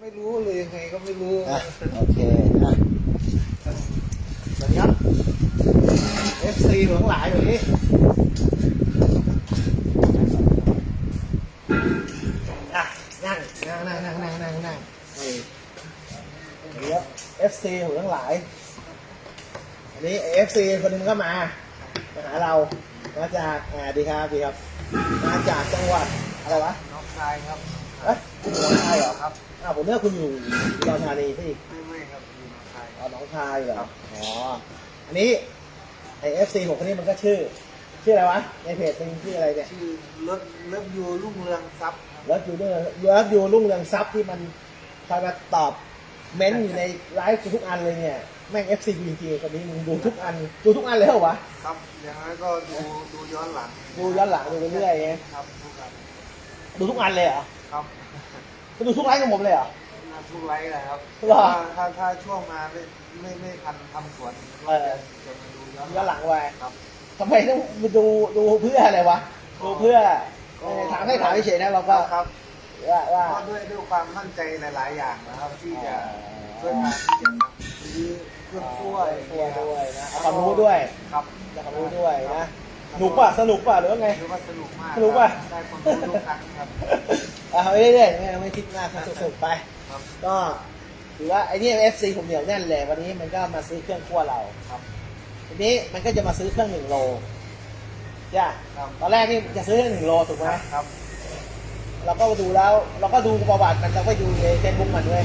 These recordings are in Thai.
ไม่รู้เลยยังไงก็ไม่รู้อะโอเคอะสวัสดีครับ FC หลงหลายแบบนี้อะนั่งนั่งนั่งนั่งนั่งนั่งนั่งนี่อันนี้ครับ FC ของทั้งหลายอันนี้ FC คนหนึงก็มามาหาเรามาจากอ่าดีครับดีครับ มาจากจังหวัดอะไรวะน้องชายครับเอ้ยคุณอยู่หนองคายเหรอครับ อ้าวผมนึกว่าคุณอยู่อุดรธานีซะอีกไม่ไม่ครับอยู่น้องชายอ๋อหนองคายเหรออ๋ออันนี้ไอเอฟซีหกคนนี้มันก็ชื่อ ชื่ออะไรวะในเพจเป็นชื่ออะไรเนี่ยชื่อเลิฟเลิฟยูรุ่งเรืองทรัพย์ครับเลิฟยูเรื่องเลิฟยูรุ่งเรืองทรัพย์ที่มันคอยมาตอบเม้นต์อยู่ในไลฟ์ทุกอันเลยเนี่ยแม่งเอฟซีจริงๆคนนี้มึงดูทุกอันดูทุกอันเลยเหรอวะครับอย่างนั้นก็ดูดูย้อนหลังดูย้อนหลังดูไปเรื่อยไงครับทุกอันดูทุกอันเลยเหรอครับ ก็ดูทุกไลฟ์ของผมเลยเหรอทุกไลฟ์เลยครับเหรอถ้าถ้าถ้าช่วงมาไม่ไม่ไม่ทันทำสวนเออ จะจะมาดูย้อนย้อนหลังไว้ครับ ทำไมต้องดูดูเพื่ออะไรวะ ดูเพื่อเออถามให้ถามเฉยๆนะเราก็ครับว่าว่า ก็ด้วยด้วยความมั่นใจหลาย ๆ อย่างนะครับ ที่จะช่วยมาที่จะซื้อเครื่องช่วยช่วยด้วยนะเอาความรู้ด้วย ครับเอาความรู้ด้วยนะ หนุกป่ะ สนุกป่ะ หรือว่าไงถือว่าสนุกมากสนุกป่ะ ได้ความรู้ทุกครั้งครับ เอาไปเรื่อยๆไม่ไม่คิดมากครับสุดๆไป ครับ ก็ถือว่าไอ้นี่เอฟซีผมเหนียวแน่นเลยวันนี้มันก็มาซื้อเครื่องคั่วเราครับทีนี้มันก็จะมาซื้อเครื่องหนึ่งโลจ้ะครับ ตอนแรกนี่จะซื้อหนึ่งโลถูกไหมครับ เราก็ดูแล้ว เราก็ดูประวัติมันเราก็ดูในเฟซบุ๊กมันด้วย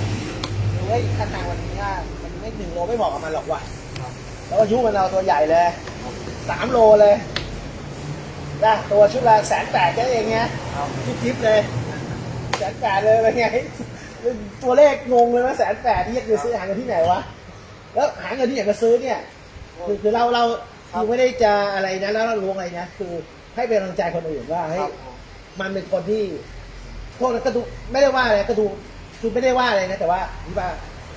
ดูว่าท่าทางมันว่ามันไม่หนึ่งโลไม่เหมาะกับมันหรอกว่ะครับ แล้วก็ยุมันเอาตัวใหญ่เลยสามโลเลยนะตัวชุดละแสนแปดแค่เองเงี้ยครับทิปๆเลยแส นแปดเลยเป็นไง ตัวเลขงงเลยว่าแสนแปดที่จะซื้อหาเงินที่ไหนวะ แล้วหาเงินที่ไหนมาซื้อเนี่ยคือคือเราเราคือไม่ได้จะอะไรนะแล้วเราลวงอะไรนะคือ ให้เป็นกำลังใจคนอื่นว่าคเฮ้ยรับผมมันเป็นคนที่พวกนั้นก็ดูไม่ได้ว่าอะไรก็ดูคือไม่ได้ว่าอะไรนะแต่ว่าที่ว่า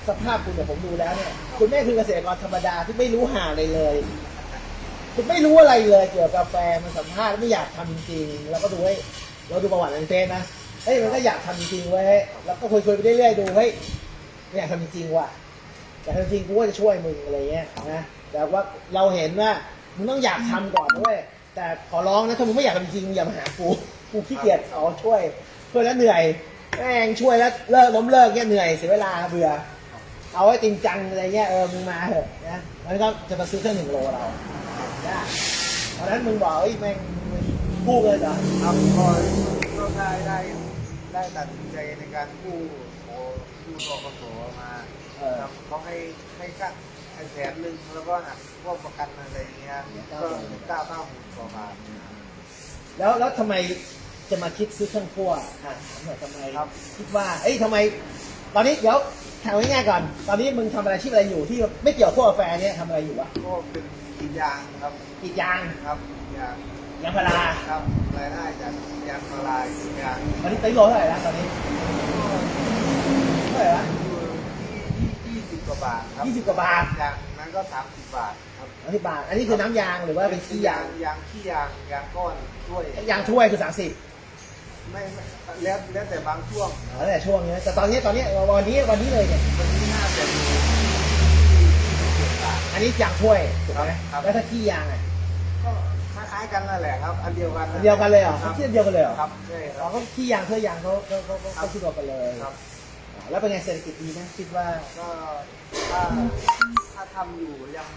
สภาพคุณเนี่ยผมดูแล้วเนี่ยคุณแม่คือเกษตรกรธรรมดาที่ไม่รู้หาอะไรเลย คุณไม่รู้อะไรเลยเกี่ยวกับกาแฟมันสัมภาษณ์แล้วไม่อยากทำจริงๆเราก็ดูให้เราดูประวัติในเฟซนะเฮ้ยมันก็อยากทำจริงเว้ยแล้วก็คุยๆไปเรื่อยๆดูเฮ้ยอยากทำจริงว่ะอยากทำจริงกูก็จะช่วยมึงอะไรเงี้ยนะแต่ว่าเราเห็นว่ามึงต้องอยากทำก่อนด้วยแต่ขอร้องนะถ้ามึงไม่อยากทำจริงอย่ามาหากูกูขี้เกียจขอช่วยช่วยแล้วเหนื่อยแม่งช่วยแล้วเลิกล้มเลิกเงี้ยเหนื่อยเสียเวลาเบื่อเอาไว้จริงจังอะไรเงี้ยเออมึงมาเถอะนะแล้วก็จะมาซื้อเครื่องหนึ่งโลเราได้ตอนนั้นมึงบอกไอ้ยแม่งมึงกู้เลยเหรอครับก็ก็ได้ได้ ได้ตัดสินใจในการกู้โอกู้ทกสมาเออ ครับเขาให้ให้กั้นให้แสนหนึ่งแล้วก็หักพวกประกันอะไรอย่างเงี้ยก็เก้าเก้าหมื่นกว่าบาท แล้วแล้วทำไมจะมาคิดซื้อเครื่องคั่วอะถามหน่อยทำไมครับ คิดว่า เอ้ยทำไม ตอนนี้เดี๋ยวถามง่ายๆก่อน ตอนนี้มึงทำอะไรอาชีพอะไรอยู่ที่ไม่เกี่ยวกับคั่วกาแฟเนี่ยทำอะไรอยู่วะก็เป็นกรีดยางครับกรีดยาง ครับยาง ยางพาราครับรายได้จากยางพาราอีกอย่างตอนนี้ตีโลเท่าไหร่แล้วตอนนี้เท่าไหร่ละอยู่ที่ยี่สิบกว่าบาทครับยี่สิบกว่าบาทอย่างนั้นก็สามสิบบาทครับอันนี้บาท อันนี้คือน้ำยางหรือว่าเป็นขี้ยางยางขี้ยางยางก้อนช่วยยางถ้วยคือสามสิบไม่ไม่แล้วแล้วแต่บางช่วงอ๋อแต่ช่วงนี้แต่ตอนนี้ตอนนี้วันนี้วันนี้เลยเนี่ยวันนี้น่าจะอยู่ที่27บาทอันนี้ยางถ้วยถูกไหมครับแล้วถ้าขี้ยางอะก็ คล้ายๆกันนั่นแหละครับ อันเดียวกันอันเดียวกันเลยเหรอครับที่อันเดียวกันเลยเหรอครับใช่คเรารับก็ขี้ยางถ้วยยางเขาเขาเขาเขาครัเขาบคิดว่ากันเลยครับอ่าแล้วเป็นไงเศรษฐกิจดีไหมคิดว่า ก็ถ้าถ้าทำอยู่ยัง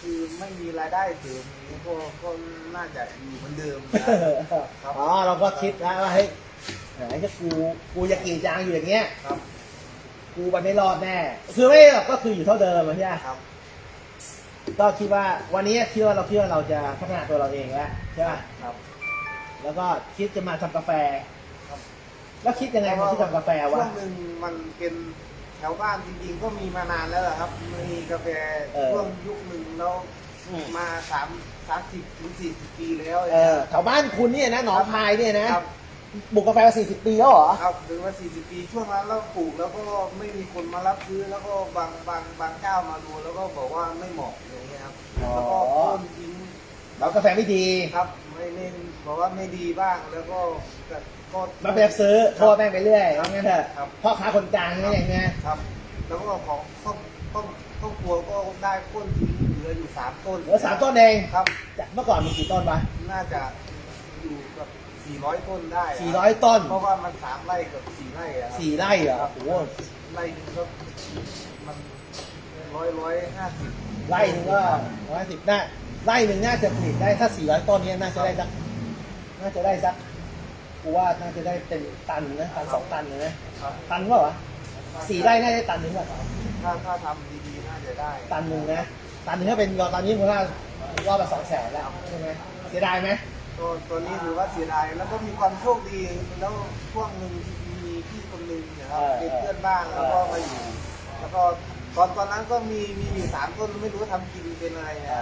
คือไม่มีรายได้เสริมอย่างนี้ก็ก็น่าจะอยู่เหมือนเดิมนะ ครับ อ๋อเราก็คิดนะว่าเฮ้ยไหนจะกูกูจะกรีดยางอยู่อย่างเงี้ย ครับ กูไปไม่รอดแน่ คือไม่หรอกก็คืออยู่เท่าเดิมอะใช่ไหมครับ ก็คิดว่าวันนี้คิดว่าเราคิดว่าเราจะพัฒนาตัวเราเองแล้วใช่ป่ะครับ แล้วก็คิดจะมาทำกาแฟครับ แล้วคิดยังไงมาที่ทำกาแฟช่วะวงหนึ่งมันเป็นแถวบ้านจริงๆก็มีมานานแล้วแหละครับ มีกาแฟเออ ช่วงยุคหนึ่งแล้วอืมมาสามสามสิบถึงสี่สิบปีแล้วเออแถวบ้านคุณเนี่ยนะหนองคายเนี่ยนะครับ บุกกาแฟมาสี่สิบปีแล้วเหรอ ครับถึงว่าสี่สิบปีช่วงนั้นเราปลูกแล้วก็ไม่มีคนมารับซื้อแล้วก็บางบางบางเจ้ามาดูแล้วก็บอกว่าไม่เหมาะอย่างเงี้ยครับอ๋อ แล้วก็โค่นทิ้งแล้วกาแฟไม่ดีครับไม่ไม่บอกว่าไม่ดีบ้างแล้วก็ก็มาไปรับซื้อโทษแม่งไปเรื่อยว่างั้นเถอะครับ พ่อค้าคนกลางนี่อย่างเงี้ยครับ แล้วก็ของครอบครอบครอบครัวก็ได้ต้นทิ้งเหลืออยู่สามต้นเหลือสามต้นเอง ครับ จากเมื่อก่อนมีกี่ต้นวะน่าจะ 400 ต้นได้สี่ร้อยต้นเพราะว่ามันสามไร่กับสี่ไร่อะคสี่ไร่เหรอโอ้โหไร่หนึ่งก็มันร้อยร้อยห้าสิบไร่หนึงก็ร้อยสิบได้ไร่หนึ่งน่าจะผลิตได้ถ้าสี่ร้อยต้นนี้น่าจะได้สักน่าจะได้สักกูว่าน่าจะได้เป็นตันนะตันสองตันเลยนะตันก็ล่าวะสี่ไร่น่าจะได้ตันหนึ่งเปล่ถ้าถ้าทำดีๆน่าจะได้ตันหนึ่งนะตันหนึ่งถ้าเป็นยอดตอนนี้มูลค่ารอบละสองแสนแล้วใช่ไหมเสียดายไหม ตัวตัวนี้ถือว่าเสียดายแล้วก็มีความโชคดีแล้วช่วงหนึ่งมีพี่คนหนึ่งเนี่ยครับเป็นเพื่อนบ้านแล้วก็มาอยู่แล้วก็ตอนตอนนั้นก็มีมีอยู่สามต้นไม่รู้ว่าทำกินเป็นอะไรอ๋นะ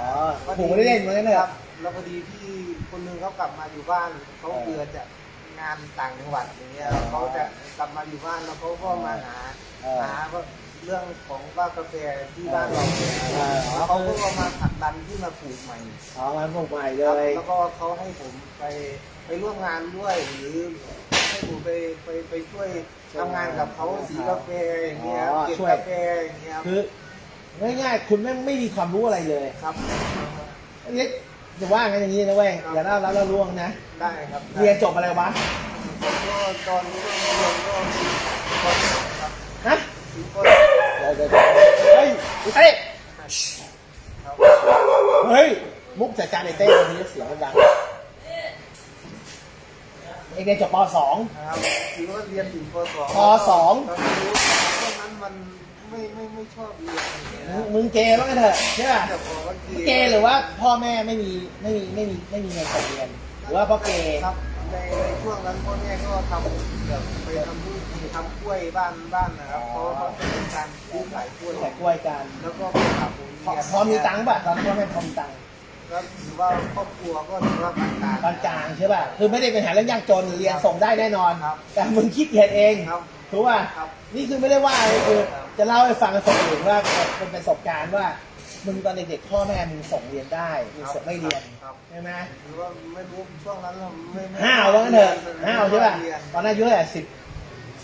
อผมไม่ได้เล่นเหมือนกันเลยครับแล้วพอดีพี่คนหนึงเขากลับมาอยู่บ้านเขาเบื่อจากงานต่างจังหวัดอย่างเงี้ยเขาจะกลับมาอยู่บ้านแล้วเขาก็มาหาหาว่า เรื่องของว่ากาแฟที่บ้านเราเนี่ยเออแล้วเขาก็มาผลักดันที่มาปลูกใหม่อ๋อมันปลูกใหม่เลครับย แล้วก็เขาให้ผมไปไปร่วมงานด้วยหรือให้ผมไปไปไปช่วยทำงานกับเขาสีกาแฟอย่างเงี้ยอ๋อเก็บช่วย กาแฟอย่างเงี้ยคือง่ายๆคุณไม่ไม่มีความรู้อะไรเลยครับ เล็กจะว่างั้นอย่างนี้นะเว้ยอย่าเล่าแล้วเราล่วงนะได้ครับเรียนจบอะไรวะก็ตอนนี้ก็เรียนก็ก็ครับฮะก็เดี๋ยว เดี๋ยวเดี๋ยวเฮ้ยไอ้เต้ครับเฮ้ย มุกจัดการไอ้เต้ตรงนี้เสียงมันดังเอกเรียนจบป .2 ครับถือว่าเรียนถึงปสองปสองตอนนี้ช่วงนั้นมันไม่ไม่ไม่ชอบเรียนอย่างเงี้ยมึงมึงเกย์บ้างกันเถอะใช่ป่ะจะบอกว่าเกย์หรือว่าพ่อแม่ไม่มีไม่มีไม่มีไม่มีเงินส่งเรียนหรือว่าเพราะเกย์ครับ ในในช่วงนั้นพ่อแม่ก็ทำแบบไปทำลูกทำกล้วยบ้านบ้านนะครับเขาเขาเป็นการซื้อขายกล้วย แต่กล้วยกันแล้วก็ไปขับผมพอพอมีตังค์ป่ะตอนนั้นพ่อแม่พอมีตังค์ก็ถือว่าครอบครัวก็ถือว่าปานกลางปานกลางใช่ป่ะคือไม่ได้เป็นหาเรื่องยากจนเรียนส่งได้แน่นอนครับแต่มึงคิดเรียนเองครับถูกป่ะครับนี่คือไม่ได้ว่าเลยคือครับจะเล่าให้ฟังกับคนอื่นว่าเป็นประสบการณ์ว่า มึงตอนเด็กๆพ่อแม่มึงส่งเรียนได้มึงส่งไม่เรียนครับใช่ไหมถือว่าไม่รู้ช่วงนั้นเราไม่ไม่ห้าวว่างั้นเถอะห้าวใช่ป่ะเรียนตอนนั้นอายุเท่าไหร่สิบ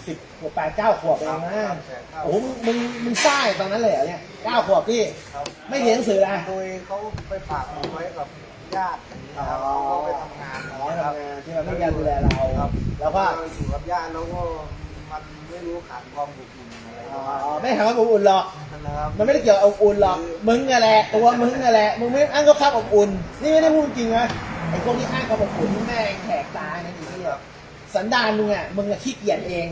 สิบขวบแปดเก้าขวบเองนะครับแปดเก้าโอ้โหมึงมึงมึงซ่ายตอนนั้นเลยเหรอเนี่ยเก้าขวบที่ครับไม่เรียนหนังสือนะโดยเขาไปฝากผมไว้กับญาติอย่างนี้อ๋อครับเขาก็ไปทำงานอ๋อนะครับทำงานที่มันไม่มีการดูแลเราครับแล้วก็อยู่กับญาติแล้วก็มันไม่รู้ขาดความอบอุ่นอะไรอ๋ประมาณอนี้ไม่ถามว่าอบอุ่นหรอก นะครับ มันไม่ได้เกี่ยวกับอบอุ่นหรอก มึงนั่นแหละ ตัวมึงนั่นแหละ มึงไม่อ้างก็ข้ามอบอุ่น นี่ไม่ได้พูดจริงนะไอ้พวกที่อ้างกับอบอุ่นนี่แม่งแขกตานะอีนี่สันดานมึงอะมึงอะขี้เกียจเอง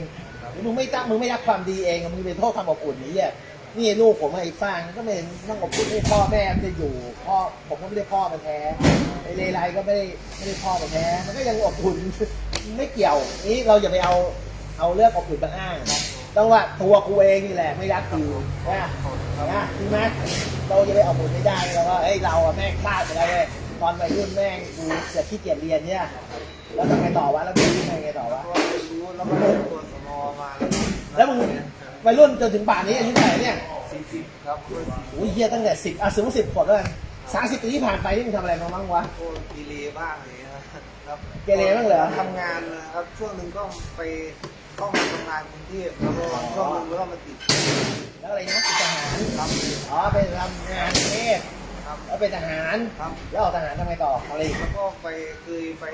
หรือมึงไม่ตั้งมึงไม่รักความดีเองอะมึงไปโทษความอบอุ่นนี่เนี่ยนี่ลูกผมไอ้ฟางก็ไม่เห็นต้องอบอุ่นให้พ่อแม่ไม่ได้อยู่ พ่อผมก็ไม่ได้พ่อมันแท้ไอ้เลไลก็ไม่ได้ไม่ได้พ่อมันแท้ มันก็ยังอบอุ่นไม่เกี่ยว นี่เราอย่าไปเอาเอาเรื่องอบอุ่นมาอ้างต้ องว่าตัวกูเองนี่แหละไม่รักกูนะนะจริงไหมเราจะไปเอาผลไม่ได้แล้วว่าเอ้ยเราอะแม่งพลาดไปแล้วเลยตอนวัยรุ่นแม่งกูจะขี้เกียจเรียนเนี่ยแล้วทำไงต่อวะแล้วมึงทำไงต่อวะแล้วก็เลยตัวสมอมาแล้วมึงวัยรุ่นจนถึงป่านนี้อายุเท่าไหร่เนี่ยสี่สิบครับโอ้ยเฮียตั้งแต่สิบอะสูงสิบขวบด้วยสามสิบปีที่ผ่านไปนี่มึงทำอะไรมาบ้างวะก็กีเลบ้างอย่างเงี้ยครับเกเรบ้างเหรอทำงานนะครับช่วงหนึ่งก็ไป เข้ามาทำงานกรุงเทพแล้วก็ช่วงหนึ่งก็มาติดแล้วอะไรนะเป็นทหารครับอ๋อไปทำงานประเทศครับแล้วเป็นทหารครับแล้วออกทหารทำไงต่อเอาอะไรอีกแล้วก็ไปเคยไป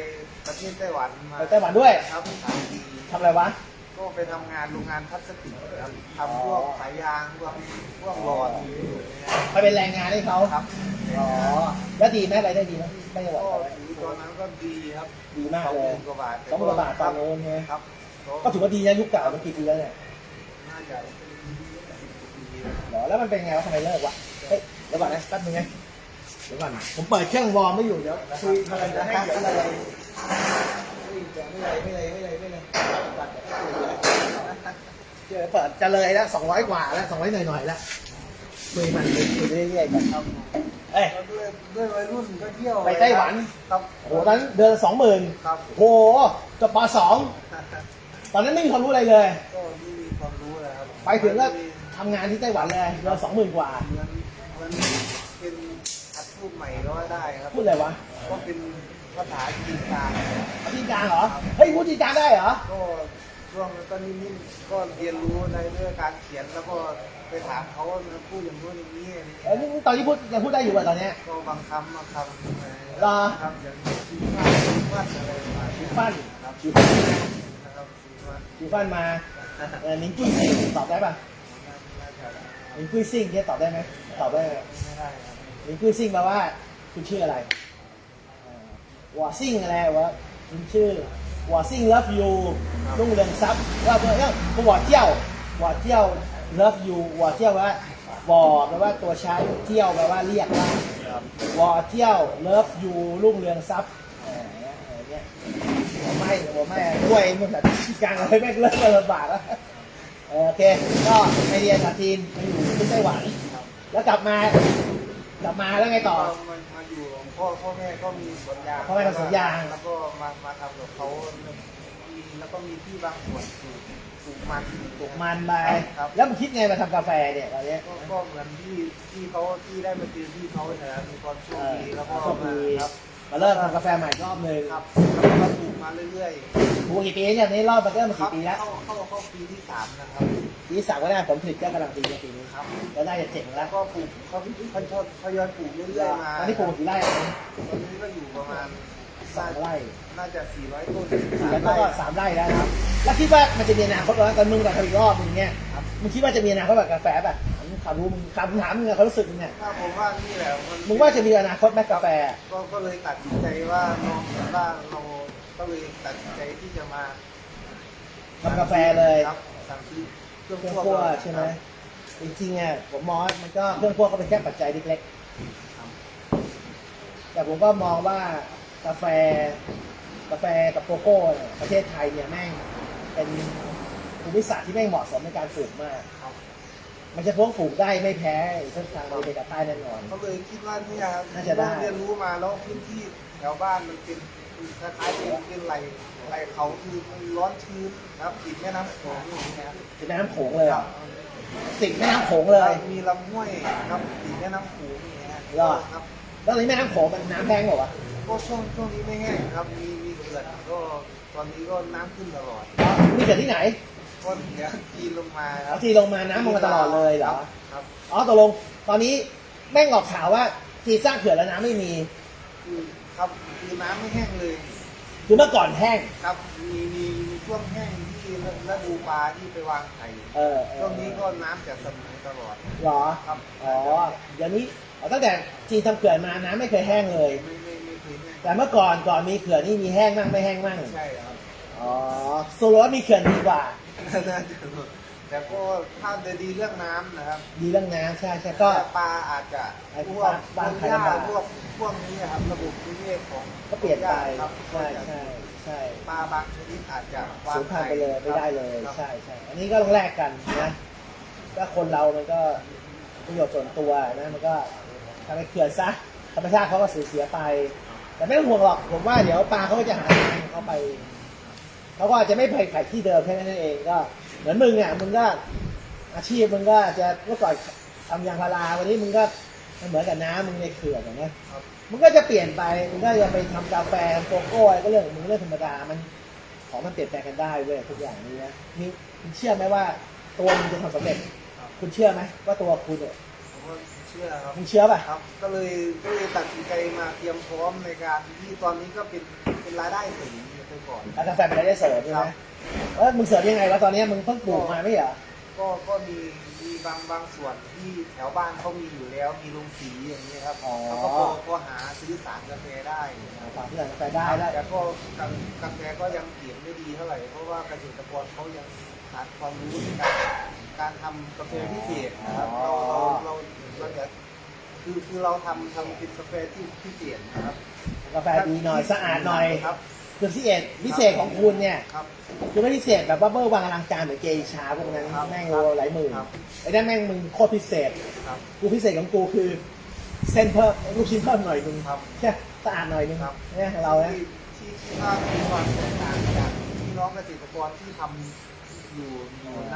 ประเทศไต้หวันมาไปไต้หวันด้วยครับสามปีทำอะไรวะก็ไปทำงานโรงงานพลาสติกครับทำพวกสายยางพวกพวกหลอดอย่างเงี้ยไปเป็นแรงงานให้เขาครับอ๋อแล้วดีไหมรายได้ดีไหมไม่ได้หวังก็อะไรถือตอนนั้นก็ดีครับดีมากสองเลหยมื่นกว่าบาทสองหมื่นกว่าบาทตอนนู้นไงครับ ก็ถือว่าดีนะยุคเก่ามันกี่ปีแล้วเนี่ยน่าจะสิบปีเหรอแล้วมันเป็นไงวะทำไมเลิกวะเฮ้ยเดี๋ยวก่อนนะแป๊บนึงไงเดี๋ยวก่อนผมเปิดเครื่องวอร์มไม่อยู่เดี๋ยวคุยอะไรจะให้เดี๋ยวอะไรไม่เลยไม่เลยไม่เลยไม่เลยเดี๋ยวเปิดจะเลยแล้วสองร้อยกว่าแล้วสองร้อยหน่อยๆแล้วคุยมันคุยเรื่อยๆกันครับเอ้ยแล้วด้วยด้วยวัยรุ่นก็เที่ยวไปไต้หวันครับโหตอนนั้นเดือนสองหมื่นครับโหจบปสอง ตอนนั้นไม่มีความรู้อะไรเลย ก็ไม่มีความรู้เลยครับไปถึงก็ทำงานที่ไต้หวันเลยเดือนสองหมื่นกว่า มันมันเป็นหัดพูดใหม่ก็ว่าได้ครับพูดอะไรวะก็เป็นภาษาจีนกลางนะครับจีนกลางเหรอ เฮ้ยพูดจีนกลางได้เหรอ ก็ช่วงก็นิดๆก็เรียนรู้ในเรื่องการเขียนแล้วก็ไปถามเขาว่ามันพูดอย่างนู้นอย่างนี้อะไรเออนี่ตอนนี้พูดยังพูดได้อยู่ป่ะตอนเนี้ย ก็บางคำบางคำอะไรเหรอครับอย่างชีฟันชีฟันอะไรประมาณชินี้ฟันครับชิฟันนะครับ ชีฟันชิฟันมาเออนิงกุ้ยซิ่งตอบได้ป่ะน่าจะนิงกุ้ยซิ่งเนี่ยตอบได้ไหมตอบได้ไหมไม่ได้ครับนิงกุ้ยซิ่งแปลว่าคุณชื่ออะไรเอ่อวอซิ่งอะไรวะคุณชื่อวอซิ่ง love you รุ่งเรืองทรัพย์ว่าเพื่อนก็วอเจี้ยววอเจี้ยว love you วอเจี้ยวแปลว่าวอแปลว่าตัวใช้เจี้ยวแปลว่าเรียกว่าวอเจี้ยว love you รุ่งเรืองทรัพย์เอออะไรเงี้ย หัวไม่หัวไม่ด้วยมันแบบที่กลางอะไรแม่งเริ่มมาลำบากแล้วเออโอเค ก็ไปเรียนสาทีนมาอยู่ที่ไต้หวัน แล้วกลับมากลับมาแล้วไงต่อก็มันมาอยู่พ่อพ่อแม่ก็มีสวนยางพ่อแม่ทำสวนยาง แล้วก็มามาทำกับเขามีแล้วก็มีที่บางส่วนปลูกปลูกมันปลูกมันไปครับ แล้วมันคิดไงมาทำกาแฟเนี่ยตอนเนี้ยก็ก็เหมือนที่ที่เขาที่ได้มาเจอที่เขาเนี่ยนะมีความโชคดีแล้วก็โชคมาดีครับ มาเริ่มทำกาแฟใหม่รอบหนึ่งครับแล้วก็มาปลูกมาเรื่อยปลูกกี่ปีเนี่ยนี่รอบมาเริ่มมาๆครับกี่ปีแล้วเข้าเข้าเข้าปีที่สามนะครับ ปีที่สามก็ได้ผลผลิตก็กำลังดีในปีนี้ครับ แล้วได้จะเจ๋งแล้แล้ววก็ปลูกเขาเขาชอบทยอยปลูกเรื่อยๆมาตอนนี้ปลูกกี่ไร่อะตอนนี้ก็อยู่ประมาณสามไร่น่าจะ 400 ต้นสี่แล้วก็สามไร่แล้วนะครับ แล้วคิดว่ามันจะมีอนาคตไหมตอนมึงกับทำอีกรอบมึงเนี่ยมึงคิดว่าจะมีอนาคตแบบกาแฟป่ะมึง ถามรู้มึงถามถามมึงอะเขารู้สึกมึงเนี่ยถ้าผมว่านี่แหละนมึงว่าจะมีอนาคตไหมกาแฟ ก็ก็เลยตัดสินใจว่าลองว่าเราก็เลยตัดสินใจที่จะมาทำกาแฟเลยครับสั่งซื้อเครื่องเครื่องคั่คั่ววใช่ไหมจริงๆอะผมมองว่ามันก็เครื่องคั่วก็เป็นแค่ปัจจัยเล็กๆแต่ผมก็มองว่ากาแฟ กาแฟกับโกโก้เนี่ยประเทศไทยเนี่ยแม่งเป็นภูมิศาสตร์ที่แม่งเหมาะสมในการปลูกมากครับ มันจะพวกปลูกได้ไม่แพ้เส้นทางอเมริกาใต้แน่นอน ก็เลยคิดว่าเนี่ยครับน่าจะได้ เรียนรู้มาแล้วพื้นที่แถวบ้านมันเป็นคล้ายๆเป็นเป็นไหลไหลเขาคือมันร้อนชื้นนะครับติดแม่น้ำโขงอย่างเงี้ยครับเป็นแม่น้ำโขงเลยครัอะบติดแม่น้ำโขงเลย มีลำห้วยครับติดแม่น้ำโขงอย่างเงี้ยเหรอ ครับ แล้วตอนนี้แม่น้ำโขงมันน้ำแห้งเหรอวะก็ช่วงช่วงนี้ไม่แห้งครับมีมีเขื่อนก็ตอนนี้ก็น้ำขึ้นตลอด มีเกิดที่ไหน ก็เดี๋ยวกีนลงมาครัเอาบ ทีลงมาน้ำลงมาตลอดเลยเหรอ ครับ อ๋อตกลง ตอนนี้แม่งออกข่าวว่าทีสร้างเขื่อนแล้วน้ำไม่มี คือครับคือน้ำไม่แห้งเลย คือเมื่อก่อนแห้ง ครับมีมีมีช่วงแห้งที่ฤดูปลาที่ไปวางไข่เออเออช่วงนี้ก็น้ำจะเสมอตลอดเหรอ ครับอ๋อเดี๋ยวนี้อ๋อตั้งแต่จีนทำเขื่อนมาน้ำไม่เคยแห้งเลย ไม่ไม่ไม่เคยแห้งแต่เมื่อก่อนก่อนมีเขื่อนนี่มีแห้งมั่งไม่แห้งมั่งใช่ครับอ๋อสรุปว่ามีเขื่อนดีกว่า น่าจะแต่ก็ถ้าจะดีเรื่องน้ำนะครับดีเรื่องน้ำใช่ใช่ก็ แต่ปลาอาจจะไอ้พวกปลาพวกไข่หญ้าลำบากพวกพวกนี้นะครับ ระบบนิเวศของก็เปลี่ยนไปครับใช่ใช่ใช่ปลาบางชนิดอาจจะวงสูญพันธุ์ไปเลยไม่ได้เลยครับ ใช่ใช่อันนี้ก็ต้องแลกกันนะถ้าคนเรามันก็ประโยชน์ส่วนตัวนะมันก็ทำให้เขื่อนซะธรรมชาติเขาก็สูญเสียไป แต่ไม่ต้องห่วงหรอกผมว่าเดี๋ยวปลาเขาก็จะหาทางเขาไป เขาก็อาจจะไม่ไปขายที่เดิมแค่นั้นเองก็เหมือนมึงอะมึงก็อาชีพมึงก็จะเมื่อก่อนทำยางพาราวันนี้มึงก็มันเหมือนกับน้ำมึงในเขื่อนอย่างเงี้ยครับมึงก็จะเปลี่ยนไปมึงก็จะไปทำกาแฟโกโก้อะไรก็เรื่องของมึงเรื่องธรรมดามันของมันเปลี่ยนแปลงกันได้เว้ยทุกอย่างนี้นะนี่คุณเชื่อไหมว่าตัวมึงจะทำสำเร็จครับคุณเชื่อไหมว่าตัวคุณเนี่ยผมก็เชื่อครับมึงเชื่อป่ะครับ ก็เลยก็เลยตัดสินใจมาเตรียมพร้อมในการที่ตอนนี้ก็เป็นเป็นรายได้เสริม ไปก่อนแล้วกาแฟเป็นรายได้เสริมใช่ไหคมรับแล้วมึงเสริมยังไงวะตอนนี้มึงเพิ่งปลูกมาไม่เหรอก็ก็มีมีบางบางส่วนที่แถวบ้านเขามีอยู่แล้วมีโรงสีอย่างนี้ครับแล้วก็พอพอหาซื้อสารกาแฟได้นะครับ ฝากที่ไหนกาแฟได้แล้วแต่ก็กาแฟก็ยังเก็บไม่ดีเท่าไหร่ เพราะว่าเกษตรกรเขายังขาดความรู้ในการการทำกาแฟพิเศษนะครับเราเราเราเราจะคือคือเราทำทำเป็นกาแฟที่พิเศษนะครับกาแฟดีหน่อยสะอาดหน่อย ครับ คือพิเศษพิเศษของคุณเนี่ยครับ คือไม่พิเศษแบบว่าเบอร์วางอลังการเหมือนเกย์ชาพวกนั้นครับแม่งโลหลายหมื่นครับไอ้นั่นแม่งมึงโคตรพิเศษครับ กูพิเศษของกูคือ เส้นเพิ่มลูกชิ้นเพิ่มหน่อยนึงครับใช่สะอาดหน่อยนึงครับ เนี่ยเราเนี่ย ที่ที่ที่ว่ามีความแตกต่างจากพี่น้องเกษตรกรที่ทำอยู่อยู่ณ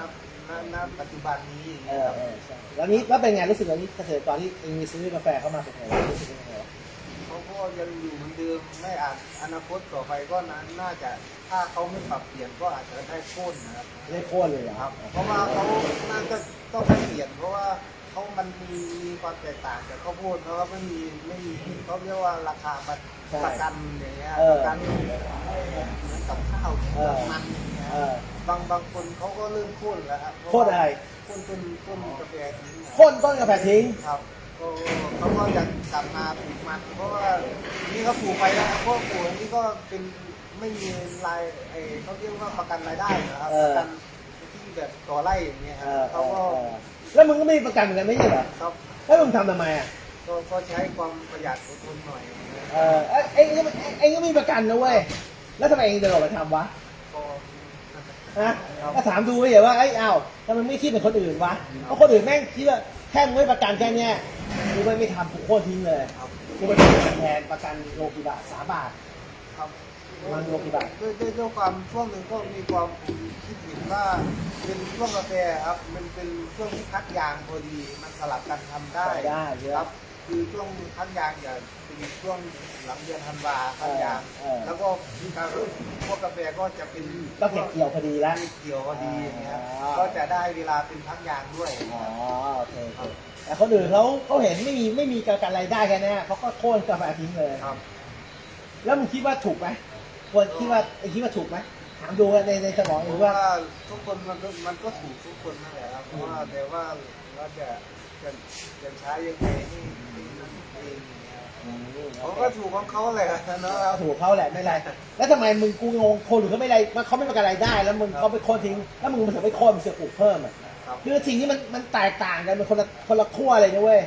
ณณปัจจุบันนี้อย่างเอเงี้ยอครับ เออใช่แล้วนี้แล้วเป็นไงรู้สึกว่านี้เกษตรกรที่เองมีซื้อกาแฟเข้ามาเป็นไงวะรู้สึกยังไงวะเขา ก็ก็ยังอยู่เหมือนเดิมไม่อาจอนาคตต่อไปก็น่าน่าจะถ้าเขาไม่ปรับเปลี่ยนก็อาจจะได้โค่นนะครับไม่โค่นเลยเหรอครับ เพราะว่าเขาน่าจะต้องให้เปลี่ยน เพราะว่าเขามันมีมีความแตกต่างจากข้าวโพดเพราะว่าไม่มีไม่มีเขาเรียกว่าราคาประประกันอย่างเงี้ยประกันเหมือนกับข้าวกับมันอย่างเงี้ยเออบางบางคนเขาก็เริ่มโค่นแล้วครับโค่นอะไร โค่นต้นต้นกาแฟทิ้งอะโค่นต้นกาแฟทิ้ง ครับ ก็เขาก็อยากกลับมาปลูกมันเพราะว่านี่เขาปลูกไปแล้วนะเพราะปลูกอันนี้ก็เป็นไม่มีรายไอ้เขาเรียกว่าประกันรายได้นะครับเออประกันที่แบบต่อไร่อย่างเงี้ยคเอรับอเอเขาอก็เออแล้วมึงก็ไม่มีประกันเหมือนกันไม่ใช่เหรอครับแล้วมึงทำทำไมอะก็ก็ใช้ความประหยัดอดทนหน่อยเออเอ้ยเอ็งก็เอ็งก็มีประกันนะเว้ยแล้วทำไมเอ็งเดินออกมาทำวะก็ฮะก็ถามดูไว้อย่าว่าไอ้ยเอ้าทำไมไม่คิดเป็นคนอื่นวะเพราะคนอื่นแม่งคิดว่าแค่มึงไม่ประกันแค่เนี้ย กูไม่ไม่ทำกูโค่นทิ้งเลยครับกูไปเป็นแทนประกันโลกี่บาทสามบาท ครับมันโลกี่บาท ด้วยด้วยด้วยความช่วงหนึ่งก็มีความคิดเห็นว่าเป็นช่วงกาแฟครับ มันเป็นช่วงที่พักยางพอดีมันสลับกันทำได้ได้เยอะ ครับ คือช่วงพักยางจะเป็นช่วงหลังเดือนธันวาพักยาง เออแล้วก็การพวกกาแฟก็จะเป็นก็เก็บเกี่ยวพอดีแล้ว เกี่ยวพอดีอย่างเงี้ยอ๋อ ก็จะได้เวลาเป็นพักยางด้วย อ๋อโอเคโอเค แต่คนอื่นเขาเขาเห็นไม่มีไม่มีประกันรายได้แค่เนี้ยเขาก็โค่นกาแฟทิ้งเลยครับ แล้วมึงคิดว่าถูกไหมควรคิดว่าไอ้คิดว่าถูกไหมถามดูในในสมองเพเองราะว่าว่าทุกคนมันก็มันก็ถูกทุกคนนั่นแหละครับเพราะว่าแต่ว่าว่าจะจะจะใช้ยังไงให้ให้มันเองอย่างเงี้ยอืมเขาก็ถูกของเขาแหละเนาะเอาถูกเขาแหละไม่เป็นไร แล้วทำไมมึงกูงงคนอื่นเขาไม่ไรว่าเขาไม่ประกันรายได้ แล้วมึงเขาไปโค่นทิ้ง แล้วมึงมันถึงไปโค่นมึงเสือกปลูกเพิ่มอะ ครับ คือสิ่งที่มันมันแตกต่างกันมันคนละคนละขั้วเลยนะเว้ย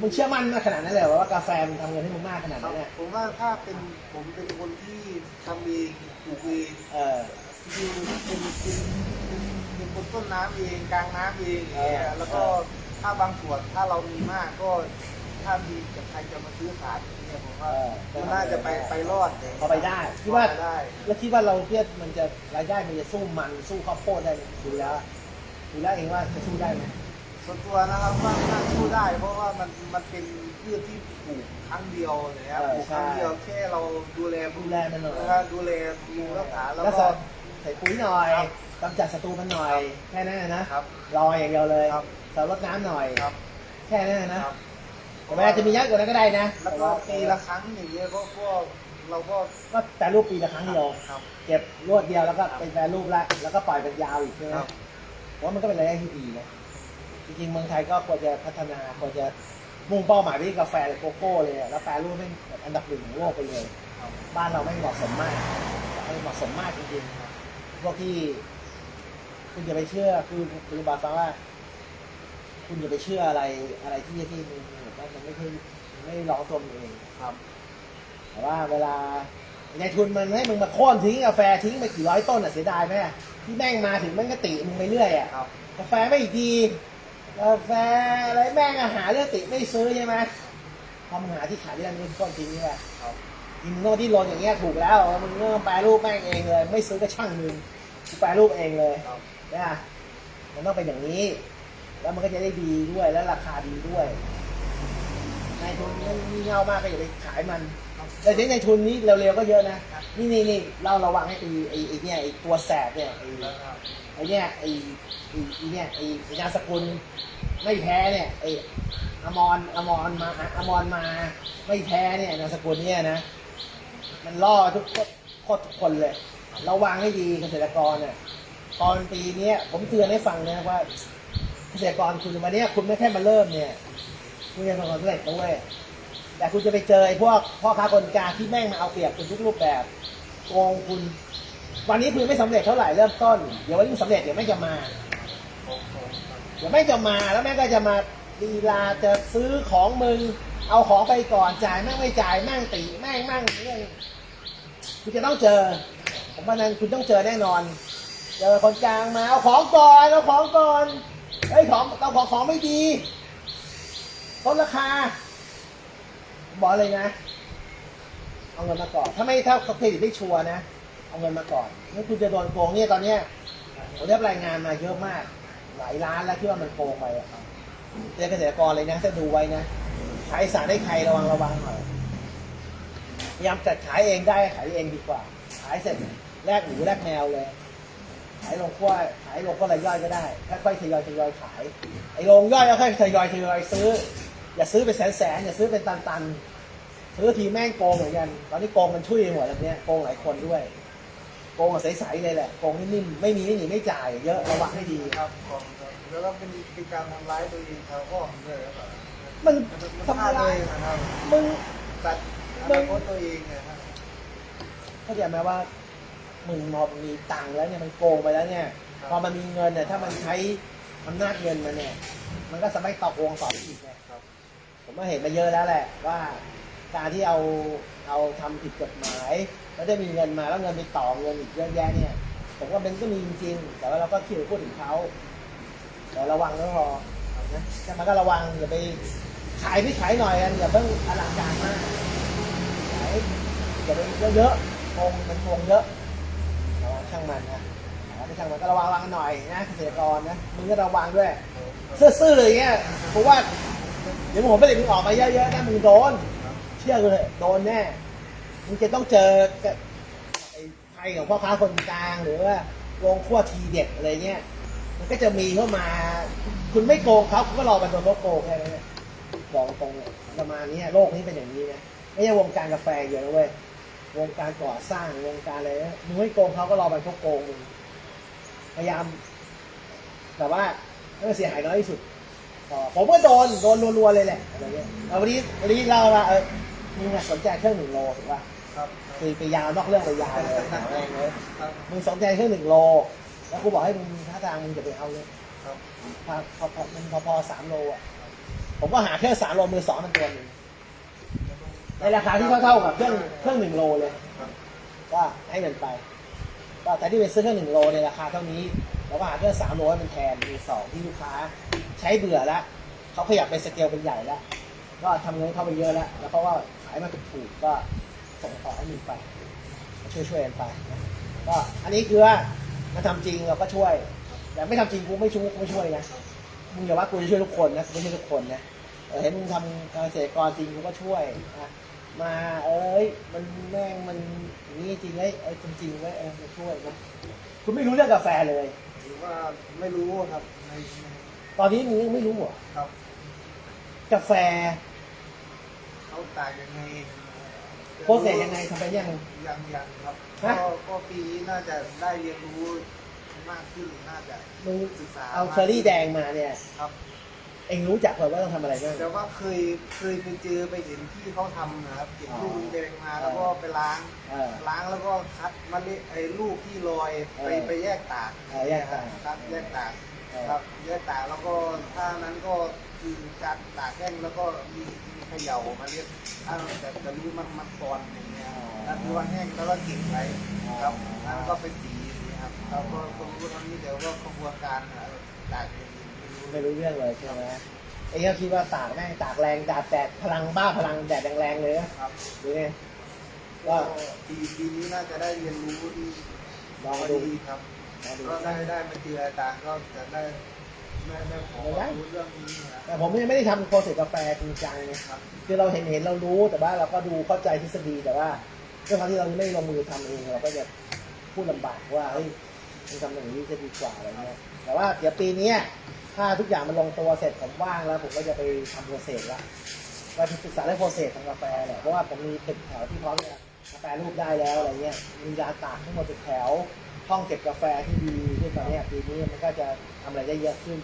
มึงเชื่อมั่นมากขนาดนั้นเลยเหรอว่ากาแฟมันทำเงินให้มึงมากขนาดครันั้บนเนี่ยผมว่าถ้าเป็นผมเป็นคนที่ทำเองปลูกเองเออ คือเป็นเป็นเป็นเป็นคนต้นน้ำเองกลางน้ำเองอย่างเงี้ยเออแล้วก็ถ้าบางส่วนถ้าเรามีมากก็ถ้ามีจะใครจะมาซื้อขายอย่างเงี้ยผมว่ามันน่าจะไปไปรอดเลยเอาไปได้คิดว่าไปได้ แล้วคิดว่าเราเทียบมันจะรายได้มันจะสู้มันสู้ข้าวโพดได้ไหมดูแล้ว ดูแล้วเองว่าจะสู้ได้ไหมส่วนตัวนะครับว่าน่าสู้ได้ เพราะว่ามันมันเป็นพืชที่ปลูกครั้งเดียวนะครับปลูกครั้งเดียวแค่เราดูแลดูแลมันหน่อยนะครับดูแลบำรุงรักษาแล้วแล้วก็ใส่ใส่ปุ๋ยหน่อยครับกำจัดศัตรูมันหน่อย แค่นั้นนะครับรออย่างเดียวเลยครับใส่รดน้ำหน่อยครับแค่นั้นนะครับแต่เวลาจะมีเยอะกว่านั้นก็ได้นะ แล้วก็ปีละครั้งอย่างเงี้ยก็ก็เราก็ก็แต่รูปปีละครั้งเดียวครับเก็บรวดเดียวแล้วก็เป็นแปรรูปละแล้วก็ปล่อยเป็นยาวอีกใช่ไหมครับผม ว่ามันก็เป็นรายได้ที่ดีนะจริงๆเมืองไทยก็ควรจะพัฒนาควรจะมุ่งเป้าหมายไปที่กาแฟหรือโกโก้เลยอะแล้วแปรรูปให้แบบอันดับหนึ่งของโลกไปเลยครับบ้านเราไม่เหมาะสมมากไม่เหมาะสมมากจริงๆพวกที่ คุณอย่าไปเชื่อคือคือบาฟังว่า คุณอย่าไปเชื่ออะไรอะไรที่ที่มันแบบว่ามันไม่ใช่มันไม่ร้องตัวมันเองครับ แต่ว่าเวลาในทุนมันให้มึงมาโค่นทิ้งกาแฟทิ้งไปกี่ร้อยต้นอะเสียดายไหมอะ ที่แม่งมาถึงแม่งก็ติมึงไปเรื่อยอะครับกาแฟไม่ดีกาแฟอะไรแม่งอาหารเรื่องติไม่ซื้อใช่ไหมพอมึงหาที่ขายเรื่องนี้ต้นทิ้งใช่ไหมครับจริงมึงต้องที่ลนอย่างเงี้ยถูกแล้วมึงเริ่มแปรรูปแม่งเองเลย ไม่ซื้อก็ช่างมึงกูแปรรูปเองเลยครับนะมันต้องเป็นอย่างนี้ แล้วมันก็จะได้ดีด้วยแล้วราคาดีด้วยนายทุนมันงี่เง่ามากก็อย่าไปขายมันแต่ที่ในทุนนี้เร็วๆก็เยอะนะ นี่นี่นี่เราระวังให้ไอ้ไอ้ไอ้เนี่ยไอ้ตัวแสบเนี่ยไอ้ไอ้เนี่ยไอ้ไอ้ไอ้เนี่ยไอ้ไอ้นามสกุลไม่แพ้เนี่ยไอ้อมรอมรมาอมรมาไม่แพ้เนี่ยนามสกุลเนี่ยนะมันล่อทุกคนโคตรทุกคนเลย ระวังให้ดีเกษตรกรเนี่ยตอนปีนี้ผมเตือนให้ฟังนะว่าเกษตรกรคุณวันเนี้ยคุณไม่แค่มาเริ่มเนี่ยคุณจะประสบความสำเร็จนะเว้ยแต่คุณจะไปเจอไอ้พวกพ่อค้าคนกลางที่แม่งมาเอาเปรียบคุณทุกรูปแบบ โกงคุณ วันนี้คุณไม่สำเร็จเท่าไหร่เริ่มต้น เดี๋ยววันนี้คุณสำเร็จเดี๋ยวแม่งจะมา เดี๋ยวแม่งจะมาแล้วแม่งก็จะมาดีลาจะซื้อของมึง เอาของไปก่อนจ่ายแม่งไม่จ่ายแม่งตีแม่งแม่งเรื่องคุณจะต้องเจอ ผมว่านั้นคุณต้องเจอแน่นอน เจอคนกลางมาเอาของก่อนเอาของก่อนเฮ้ยของเอาของของไม่ดีลดราคาบอกเลยนะ เอาเงินมาก่อน ถ้าไม่ถ้าเครดิตไม่ชัวร์นะ เอาเงินมาก่อนนี่คุณจะโดนโกงเนี่ยตอนเนี้ยผมได้รายงานมาเยอะมาก หลายล้านแล้วที่ว่ามันโกงไปอะเตือนเกษตรกรเลยนะถ้าดูไว้นะ ขายสารให้ใครระวังระวังหน่อย พยายามจัดขายเองได้ขายเองดีกว่า ขายเสร็จแลกหมูแลกแมวเลย ขายลงขั้วขายลงก็รายย่อยก็ได้ค่อยๆทยอยทยอยขาย ไอ้โรงย่อยก็ค่อยทยอยทยอยซื้อ อย่าซื้อเป็นแสนๆอย่าซื้อเป็นตันๆ ซื้อทีแม่งโกงเหมือนกัน ตอนนี้โกงมันช่วยหมดแล้วเนี้ยโกงหลายคนด้วย โกงอะใสๆเลยแหละ โกงนิ่มๆ ไม่มีไม่หนีไม่จ่ายเยอะระวังให้ดี ครับของแล้วก็เป็นเป็นการทำร้ายตัวเองครับก็เลยครับ มันมันทำฆ่าอะไรตัวเองนะครับมึง ตัดอนาคตตัวเองนะครับเข้าใจไหมว่ามึงพอมีตังค์แล้วเนี่ยมันโกงไปแล้วเนี่ย พอมันมีเงินเนี่ยถ้ามันใช้อำนาจเงินมันเนี่ย มันก็จะไม่ตอกวงต่ออีกไงครับ ผมมาเห็นมาเยอะแล้วแหละว่า การที่เอาเอาทำผิดกฎหมาย แล้วได้มีเงินมาแล้วเงินไปต่อเงินอีกเยอะแยะเนี่ย ผมว่ามันก็มีจริงๆแต่ว่าเราก็คิดพูดถึงเขาแต่ระวังก็พอนะแต่มันก็ระวังอย่าไปขายพี่ขายหน่อยกันอย่าเพิ่งอลังการมากขายอย่าไปเยอะๆคงมันคงเยอะระวังช่างมันนะแต่ว่าช่างมันก็ระวังระวังกันหน่อยนะเกษตรกรนะมึงก็ระวังด้วยซื่อๆอย่างเงี้ยเพราะว่าเดี๋ยวผมไม่ได้มึงออกมาเยอะๆนะมึงโดน ชื่อเลยโดนแน่มึงจะต้องเจอกับไอ้ไพ่ของพ่อค้าคนกลางหรือว่าโรงขั้วทีเด็ดอะไรเงี้ย มันก็จะมีเข้ามา คุณไม่โกงเขาคุณก็รอมันโดนลบโกงแค่นั้นเนี่ยบอกตรงเนี่ยประมาณนี้โลกนี้เป็นอย่างนี้นะไม่ใช่วงการกาแฟเยอะนะเว้ยวงการก่อสร้างวงการอะไรนะมึงไม่โกงเขาก็รอมันเขาโกงมึงพยายาม แต่ว่าให้มันเสียหายน้อยที่สุดผมก็โดนโดนรัวๆเลยแหละอะไรเงี้ยเอาวันนี้วันนี้เราว่าเออ มึงอะสนใจเครื่องหนึ่งโลถูกป่ะครับคือไปยาวนอกเรื่องไปยาวเลยหาแม่งเลยครับมึงสนใจเครื่องหนึ่งโล แล้วกูบอกให้มึงท่าทางมึงจะไปเอาเลยครับพอพอพอมันพอพอสามโลอะผมก็หาเครื่องสามโลมือสองมันตัวหนึ่งในราคาที่เท่าเท่าๆกับเครื่องเครื่องหนึ่งโลเลยครับก็ให้มันไปก็แต่ที่ไปซื้อเครื่องหนึ่งโลในราคาเท่านี้เราก็หาเครื่องสามโลให้มันแทนมีสองที่ลูกค้า ใช้เบื่อแล้วเขาขยับไปสเกลเป็นใหญ่แล้วก็ทำเงินเข้าไปเยอะแล้ว แล้วเขาก็ ขายมาถูกๆก็ส่งต่อให้มึงไปช่วยช่วยๆกันไปนะก็อันนี้คือว่ามันทำจริงเราก็ช่วยแต่ไม่ทำจริงกูไม่ช่วยกูไม่ช่วยนะมึงอย่าว่ากูจะช่วยทุกคนนะกูไม่ช่วยทุกคนนะเออเห็นมึงทำเกษตรกรจริงกูก็ช่วยนะมาเอ้ยมันแม่งมันอย่างนี้จริงเอ้ยเอ้ยจริงๆไว้ยเออมาช่วยนะคุณไม่รู้เรื่องกาแฟเลยหรือว่าไม่รู้ครับในในตอนนี้มึงยังไม่รู้เหรอครับ กาแฟ เขาตากยังไงโปรเซสยังไงทำไปยัง ยังยังครับฮะ ก็ก็ปีนี้น่าจะได้เรียนรู้มากขึ้นน่าจะมึงศึกษาเอาเคอรี่แดงมาเนี่ย ครับ เองรู้จักเลยว่าต้องทำอะไรบ้าง แต่ว่าเคยเคยไปเจอไปเห็นที่เขาทำนะครับเก็บอ๋อลูกแดงมาแล้วก็ไปล้าง เออ ล้างแล้วก็คัดเมล็ดไอ้ลูกที่ลอยไปเออไปแยกตากเออแยกตากครับแยกตากเออ ครับแยกตากแล้วก็ถ้านั้นก็คือการตากแห้งแล้วก็มีมี เขย่าเมาเล็ดถ้าแต่จะรู้มันมันก่อนอย่างเงี้ยนั่นคือว่าแห้งแล้วก็เก็บไว้ครับนั่นก็เป็นสีอย่างเงี้ยครับเราก็ก็รู้เท่านี้แต่ว่ากระบวนการอะตากอย่างนี้ไม่รู้ไม่รู้เรื่องเลยใช่ไหมเองก็คิดว่าตากแม่งตากแรงตากแดดพลังบ้าพลังแดดแรงๆเลยนะครับหรือไงก็ว่าปีปีนี้น่าจะได้เรียนรู้ที่ลองพอดูดีครับลองดูก็ได้ได้มาเจออาจารย์ก็จะได้ ได้แต่ผมยังไม่ได้ทำโปรเซสกาแฟจริงจังไงครับคือเราเห็นเห็นเรารู้แต่ว่าเราก็ดูเข้าใจทฤษฎีแต่ว่าด้วยความที่เราไม่ลงมือทำเองเราก็จะพูดลำบากว่าเฮ้ยมึงทำอย่างนี้จะดีกว่าอะไรเงี้ยแต่ว่าเดี๋ยวปีนี้ถ้าทุกอย่างมันลงตัวเสร็จผมว่างแล้ว ผมก็จะไปทำโปรเซสละไปศึกษาเรื่องโปรเซสทางกาแฟแหละเพราะว่าผมมีตึกแถวที่พร้อมจะกาแฟรูปได้แล้วอะไรเงี้ยมียาตากทั้งหมดตึกแถวห้องเก็บกาแฟที่ดีขึ้นมาเนี่ยปีนี้มันก็จะ ทำอะไรได้เยอะขึ้น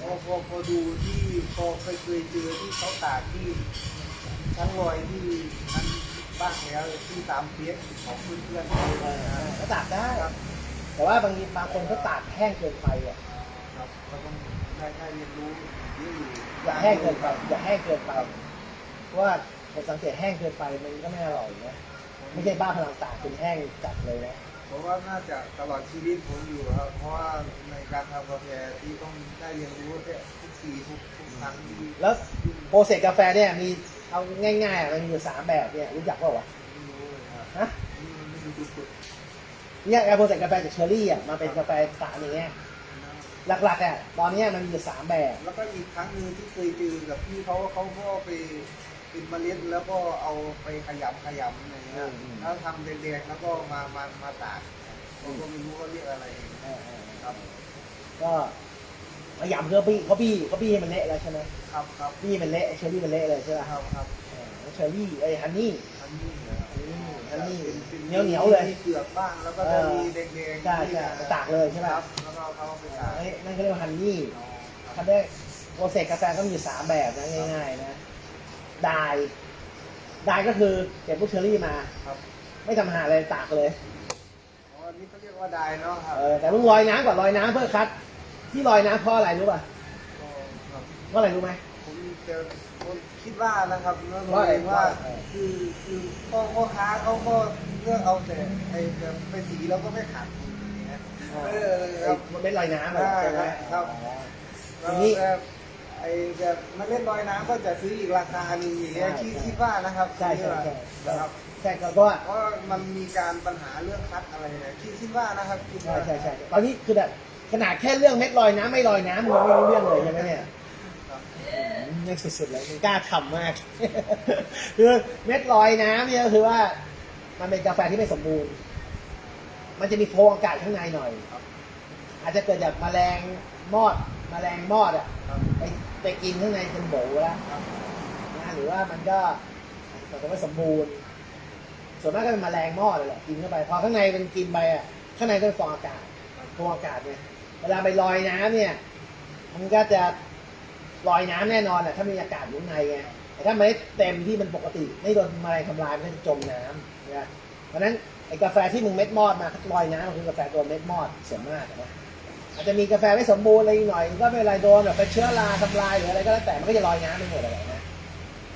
พอพอพอดูที่พอเคยเคยเจอที่เขาตากที่ชั้นลอยที่นั้นบ้างแล้วที่ตามเฟียสของเพื่อนๆเขาเอเลยอนะก็ตากได้ครับ แต่ว่าบางทีบางคนเขาตากแห้งเกินไปอะครับก็ต้องได้ได้เรียนรู้เยอะอยู่อย่าแห้งเกินไปอย่าแห้งเกินไปเพราะว่าผมสังเกตแห้งเกินไปมันก็ไม่อร่อยนะไม่ใช่บ้าพลังตากเป็นแห้งจัดเลยนะเพ ราะว่าน่าจะตลอดชีวิตผมอยู่ครับ เพราะว่าในการทำกาแฟที่ต้องได้เรียนรู้เนี่ยทุกปีทุกทุกครั้งที่แล้วโปรเซสกาแฟเนี่ยมีเอาง่ายๆอะมันมีอยู่สามแบบเนี่ยรู้จักเปล่าวะไม่รู้เลยครับฮะนี่มันไม่รู้จุดเนี่ยโปรเซสกาแฟจากเชอร์รี่อะมาเป็นกาแฟสารอย่างเงี้ยหลักๆอะตอนเนี้ยมันมีอยู่สามแบบแล้วก็อีกครั้งหนึ่งที่เคยเจอกับพี่เขาเขาก็ไป เป็นเมล็ดแล้วก็เอาไปขยำขยำอะไรเงี้ยแล้วทำแดงๆแล้วก็มามามาตากผมก็ไม่รู้เขาเรียกอะไรเออเออครับก็พยายามเพื่อบี้เขาบี้เขาบี้ให้มันเละแล้วใช่ไหมครับครับบี้มันเละไอ้เชอรี่มันเละเลยใช่ไหมครับครับเออแล้วเชอรี่ไอ้ฮันนี่ อันนี้นะครับอืมอันนี้ป็เหนียวเหนียวๆเลยมีเปลือกบ้างแล้วก็จะมีแดงๆใช่ใช่ไปตากเลยใช่ไหม ครับแล้วก็เขาเอาไปตาก ไอ้นั่นเขาเรียกว่าฮันนี่ ทำได้โปรเซสกาแฟก็มีอยู่สามแบบนะง่ายๆนะ ดายดายก็คือเก็บลูกเชอรี่มาครับ ไม่ทำหาอะไรตากเลย อ๋ออันนี้เขาเรียกว่าไดายเนาะครับเออแต่มึงลอยน้ำก่อนลอยน้ำเพื่อคัด ที่ลอยน้ำเพราะอะไรรู้ป่ะก็ครับ เพราะอะไรรู้ไหม ผมจะผมคิดว่านะครับเนื่องว่าอะไรว่าว่าเออ คือคือพ่อพ่อค้าเขาก็เลือกเอาแต่ไอ้แบบไปสีแล้วก็ไม่ขาดทุนอย่างเงี้ยเออคไอ้รับ มันเป็นลอยน้ำอะได้ใช่ไหมครับ อ๋อ แล้วทีนี้ แบบ ไอ้แบบเมาเล่นลอยน้ำก็จะซื้ออีกราคาหนึ่งอย่างเงี้ยใช่คิดใช่คิดว่านะครับใช่ใช่ใช่นะครับใช่ก็เพราะว่าเพราะมันมีการปัญหาเรื่องคัดอะไรเนี่ยคิดคิดว่านะครับคิดใช่ว่าใช่ใช่ตอนนี้คือแบบขนาดแค่เรื่องเม็ดลอยน้ำไม่ลอยน้ำมึงยังไม่รู้เรื่องเลยใช่ไหมเนี่ยครับนี่สุดๆเลยมึงกล้าทำมาก คือเม็ดลอยน้ำเนี่ยก็คือว่า มันเป็นกาแฟที่ไม่สมบูรณ์ มันจะมีโฟองอากาศข้างในหน่อยครับอาจจะเกิดจากแมลงมอดแมลงมอดอะครับไป ไปกินข้างในจนโบแล้วครับนะหรือว่ามันก็อาจจะไม่สมบูรณ์ ส่วนมากก็เป็นแมลงมอดเลยแหละกินเข้าไปพอข้างในมันกินไปอะข้างในก็เป็นฟองอากาศฟองอากาศเนี่ยเวลาไปลอยน้ำเนี่ย มันก็จะลอยน้ำแน่นอนแหละถ้ามีอากาศอยู่ในไงแต่ถ้ามันไม่เต็มที่มันปกติ ไม่โดนแมลงทำลายมันก็จะจมน้ำนะเพราะนั้นไอ้กาแฟที่มึงเม็ดมอดมาลอยน้ำมันคือกาแฟตัวเม็ดมอดส่วนมากนะ อาจจะมีกาแฟไม่สมบูรณ์อะไรอีกหน่อยก็ไม่เป็นไรโดนแบบเป็นเชื้อราทำลายหรืออะไรก็แล้วแต่มันก็จะลอยน้ำไปหมดอะไรนะ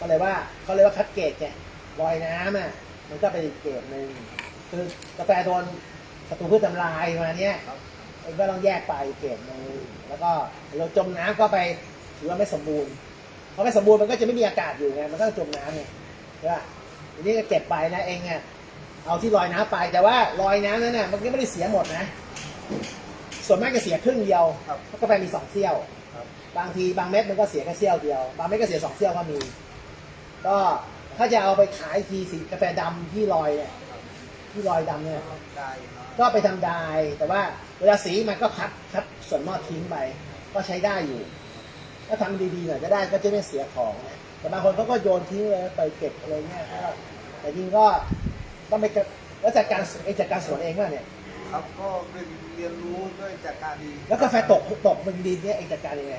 ก็เลยว่าเขาเลยว่าคัดเกรดไงลอยน้ำอะมันก็เป็นอีกเกรดหนึ่งคือกาแฟโดนศัตรูพืชทำลายมาเนี้ยมันก็ต้องแยกไปเกรดหนึ่งแล้วก็เราจมน้ำก็ไปถือว่าไม่สมบูรณ์เพราะไม่สมบูรณ์มันก็จะไม่มีอากาศอยู่ไงมันก็จมน้ำไงใช่ป่ะทีนี้ก็เก็บไปนะเองอะเอาที่ลอยน้ำไปแต่ว่าลอยน้ำนั้นน่ะมันก็ไม่ได้เสียหมดนะ ส่วนมากจะเสียครึ่งเดียวครับเพราะกาแฟมีสองเซี่ยวครับ บางทีบางเม็ดมันก็เสียแค่เซี่ยวเดียว บางเม็ดก็เสียสองเซี่ยวก็มี ก็ถ้าจะเอาไปขายทีสีกาแฟดำที่ลอยเนี่ยที่ลอยดำเนี่ย ได้เนาะก็ไปทำไดายแต่ว่าเวลาสีมันก็คัดคัดส่วนมอดทิ้งไป ก็ใช้ได้อยู่ ถ้าทำดีๆหน่อยก็ได้ก็จะไม่เสียของนะแต่บางคนเขาก็โยนทิ้งเลยไปเก็บอะไรเงี้ยก็แต่จริงก็ต้องไปกะแล้วจัดการไอ้จัดการสวนเองว่าเนี่ย ครับก็เป็น เรียนรู้ด้วยจากการดีแล้วกาแฟตกตกบนดินเนี่ยเองจัดการยังไง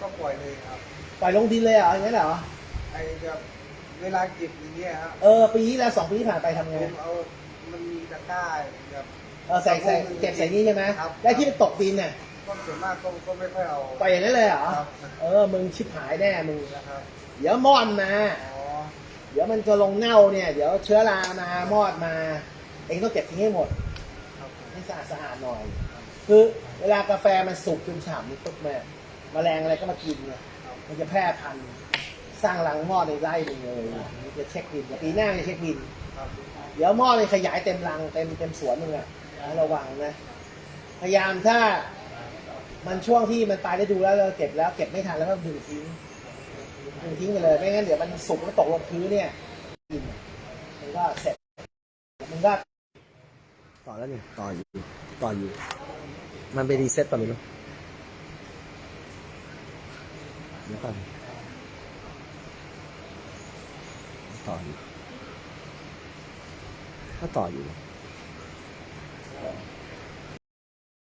ก็ปล่อยเลยครับปล่อยลงดินเลยเหรออย่างนั้นเหรอไอ้แบบเวลาเก็บอย่างเงี้ยครับเออปีที่แล้วสองปีที่ผ่านไปทำผไงมเอามันมีตะกร้าแบบเออใส่ใส่เก็บใส่นี่ใช่ไหมครับได้ที่มันตกดินเนี่ยก็ส่วนมากก็ก็ไม่ค่อยเอาปล่อยอย่างนั้นเลยเหรอครับเออมึงชิบหายแน่มึงนะครับเดี๋ยวมอดมา อ๋อเดี๋ยวมันจะลงเน่าเนี่ย เดี๋ยวเชื้อรามา มอดมา เองต้องเก็บทิ้งให้หมดครับผม ให้สะอาดสะอาดหน่อย คือเวลากาแฟมันสุกจนฉ่ำนี่ปุ๊บแม่แมลงอะไรก็มากินเนี่ยมันจะแพร่พันธุ์สร้างรังหม้อในไร่หนึ่งเลย จะเช็คบินปีหน้าจะเช็คบิน เดี๋ยวหม้อมันขยายเต็มรังเต็มเต็มสวนมึงอะระวังนะ พยายามถ้ามันช่วงที่มันตายได้ดูแล้วเราเก็บแล้วเก็บไม่ทันแล้วก็ดึงทิ้งดึงทิ้งไปเลยไม่งั้นเดี๋ยวมันสุกแล้วตกลงพื้นเนี่ยมันก็เสร็จมันก็ ต่อแล้วนี่ ต่ออยู่ ต่ออยู่ มันไปรีเซ็ตต่อไม่รู้เดี๋ยวก่อนต่ออยู่ก็ต่ออยู่